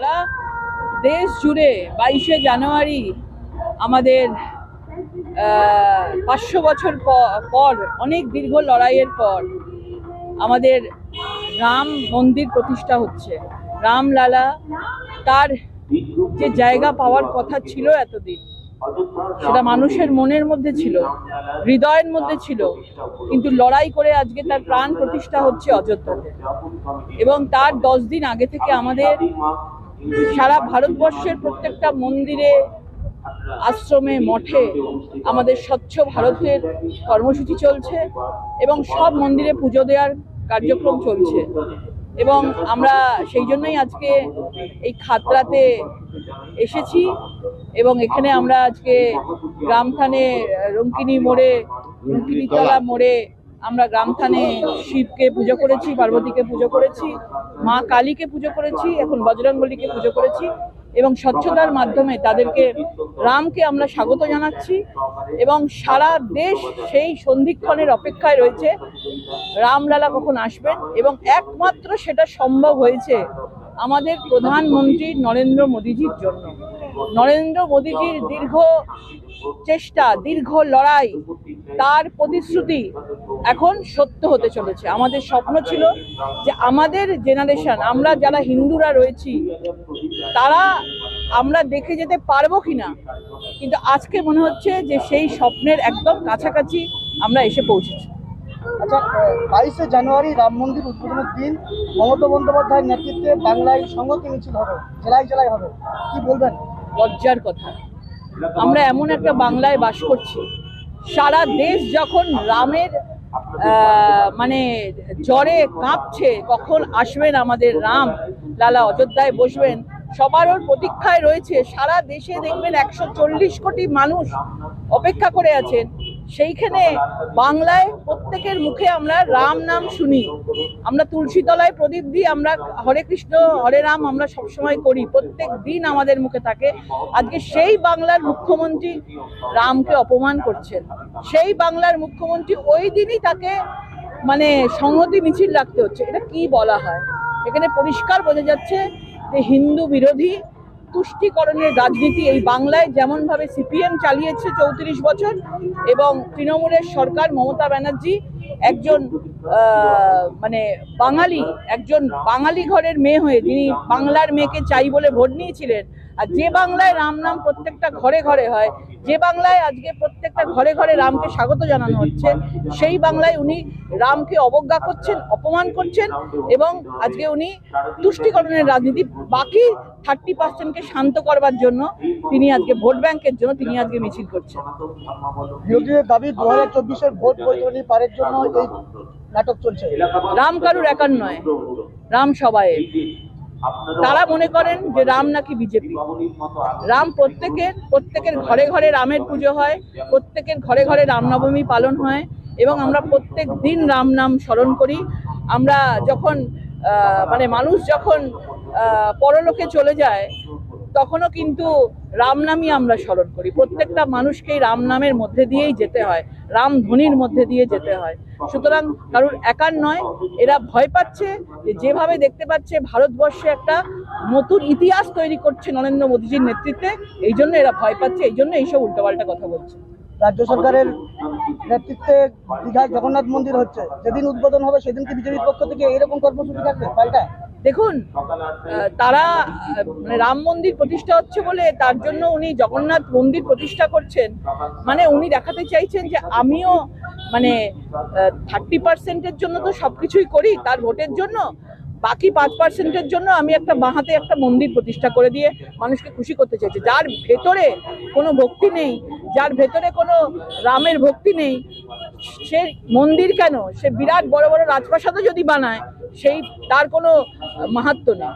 সারা দেশ জুড়ে বাইশে জানুয়ারি আমাদের পাঁচশো বছর পর, অনেক দীর্ঘ লড়াইয়ের পর আমাদের রাম মন্দির প্রতিষ্ঠা হচ্ছে। রামলালা তার যে জায়গা পাওয়ার কথা ছিল এতদিন, সেটা মানুষের মনের মধ্যে ছিল, হৃদয়ের মধ্যে ছিল, কিন্তু লড়াই করে আজকে তার প্রাণ প্রতিষ্ঠা হচ্ছে অযোধ্যাতে এবং তার দশ দিন আগে থেকে আমাদের সারা ভারতবর্ষের প্রত্যেকটা মন্দিরে, আশ্রমে, মঠে আমাদের স্বচ্ছ ভারতের কর্মসূচি চলছে এবং সব মন্দিরে পুজো দেওয়ার কার্যক্রম চলছে। এবং আমরা সেই জন্যই আজকে এই খাতড়াতে এসেছি এবং এখানে আমরা আজকে গ্রামখানে রঙ্কিনী মোড়ে, রঙ্কিনীতলা মোড়ে আমরা গ্রামথানে শিবকে পুজো করেছি, পার্বতীকে পুজো করেছি, মা কালীকে পুজো করেছি, এখন বজরংবলীকে পুজো করেছি এবং স্বচ্ছতার মাধ্যমে তাদেরকে রামকে আমরা স্বাগত জানাচ্ছি এবং সারা দেশ সেই সন্ধিক্ষণের অপেক্ষায় রয়েছে। রামলালা কখন আসবেন এবং একমাত্র সেটা সম্ভব হয়েছে আমাদের প্রধানমন্ত্রী নরেন্দ্র মোদীজির জন্য। নরেন্দ্র মোদীজির দীর্ঘ চেষ্টা, দীর্ঘ লড়াই তার প্রতিশ্রুতি এখন সত্য হতে চলেছে। আমাদের স্বপ্ন ছিল যে আমাদের জেনারেশন আমরা যারা হিন্দুরা রয়েছি তারা আমরা দেখে যেতে পারব কি না কিন্তু আজকে মনে হচ্ছে যে সেই স্বপ্নের একদম কাছাকাছি আমরা এসে পৌঁছেছি। আচ্ছা বাইশে জানুয়ারি রাম মন্দির উদ্বোধনের দিন মমতা বন্দ্যোপাধ্যায়ের নেতৃত্বে বাংলায় সংহতি মিছিল হবে জেলায় জেলায় হবে। কি বলবেন? লজ্জার কথা। আমরা এমন একটা বাংলায় বাস করছি সারা দেশ যখন রামের মানে জ্বরে কাঁপছে, কখন আসবেন আমাদের রাম? লালা অযোধ্যায় বসবেন। সবার ওর প্রতীক্ষায় রয়েছে, সারা দেশে দেখবেন একশো চল্লিশ কোটি মানুষ অপেক্ষা করে আছেন। সেইখানে বাংলায় প্রত্যেকের মুখে আমরা রাম নাম শুনি। আমরা তুলসী তলায় প্রদীপ দিই, আমরা হরে কৃষ্ণ, হরে রাম আমরা সবসময় করি, প্রত্যেক দিন আমাদের মুখে থাকে। আজকে সেই বাংলার মুখ্যমন্ত্রী রামকে অপমান করছেন। সেই বাংলার মুখ্যমন্ত্রী ওই দিনই তাকে মানে সংহতি মিছিল রাখতে হচ্ছে। এটা কি বলা হয়? এখানে পরিষ্কার বোঝা যাচ্ছে যে হিন্দু বিরোধী তুষ্টিকরণের রাজনীতি এই বাংলায় যেমনভাবে সিপিএম চালিয়েছে চৌত্রিশ বছর এবং তৃণমূলের সরকার মমতা ব্যানার্জি একজন মানে বাঙালি, একজন বাঙালি ঘরের মেয়ে হয়ে যিনি বাংলার মেয়েকে চাই বলে ভোট নিয়েছিলেন, আর যে বাংলায় রাম নাম প্রত্যেকটা ঘরে ঘরে হয়, যে বাংলায় আজকে প্রত্যেকটা ঘরে ঘরে রামকে স্বাগত জানানো হচ্ছে, সেই বাংলায় উনি রামকে অবজ্ঞা করছেন, অপমান করছেন এবং আজকে উনি তুষ্টিকরণের রাজনীতি, বাকি থার্টি পার্সেন্টকে শান্ত করবার জন্য তিনি আজকে ভোট ব্যাংকের জন্য তিনি আজকে মিছিল করছেন। দাবি দু হাজার চব্বিশের ভোট বৈতরণী পারের জন্য নাটক চলছে। রাম কারুর একার নয় রাম সবাইয়ের। তারা মনে করেন যে রাম নাকি বিজেপি। রাম প্রত্যেকের প্রত্যেকের ঘরে ঘরে রামের পুজো হয়, প্রত্যেকের ঘরে ঘরে রামনবমী পালন হয়, এবং আমরা প্রত্যেক দিন রাম নাম স্মরণ করি। আমরা যখন মানে মানুষ যখন পরলোকে চলে যায় তখনও কিন্তু রাম নামই আমরা স্মরণ করি। প্রত্যেকটা মানুষকেই রাম নামের মধ্যে দিয়েই যেতে হয়, রাম ধ্বনির মধ্যে দিয়ে যেতে হয়। সুতরাং কারোর একার নয়, এরা ভয় পাচ্ছে যে যেভাবে দেখতে পাচ্ছে ভারতবর্ষে একটা নতুন ইতিহাস তৈরি করছে নরেন্দ্র মোদীজির নেতৃত্বে, এই জন্য এরা ভয় পাচ্ছে, এই জন্য এইসব উল্টোপাল্টা কথা বলছে। রাজ্য সরকারের নেতৃত্বে দীঘায় জগন্নাথ মন্দির হচ্ছে, যেদিন উদ্বোধন হবে সেদিন কি বিজেপির পক্ষ থেকে এরকম কর্মসূচি থাকবে পাল্টা দেখুন তারা মানে রাম মন্দির প্রতিষ্ঠা হচ্ছে বলে তার জন্য উনি জগন্নাথ মন্দির প্রতিষ্ঠা করছেন। মানে উনি দেখাতে চাইছেন যে আমিও মানে থার্টি পার্সেন্টের জন্য তো সব কিছুই করি, তার ভোটের জন্য। বাকি পাঁচ পার্সেন্টের জন্য আমি একটা বাঁহাতে একটা মন্দির প্রতিষ্ঠা করে দিয়ে মানুষকে খুশি করতে চাইছি। যার ভেতরে কোনো ভক্তি নেই, যার ভেতরে কোনো রামের ভক্তি নেই সে মন্দির কেন? সে বিরাট বড় বড় রাজপ্রাসাদও যদি বানায়, সেই তার কোনো মাহাত্ম নেই।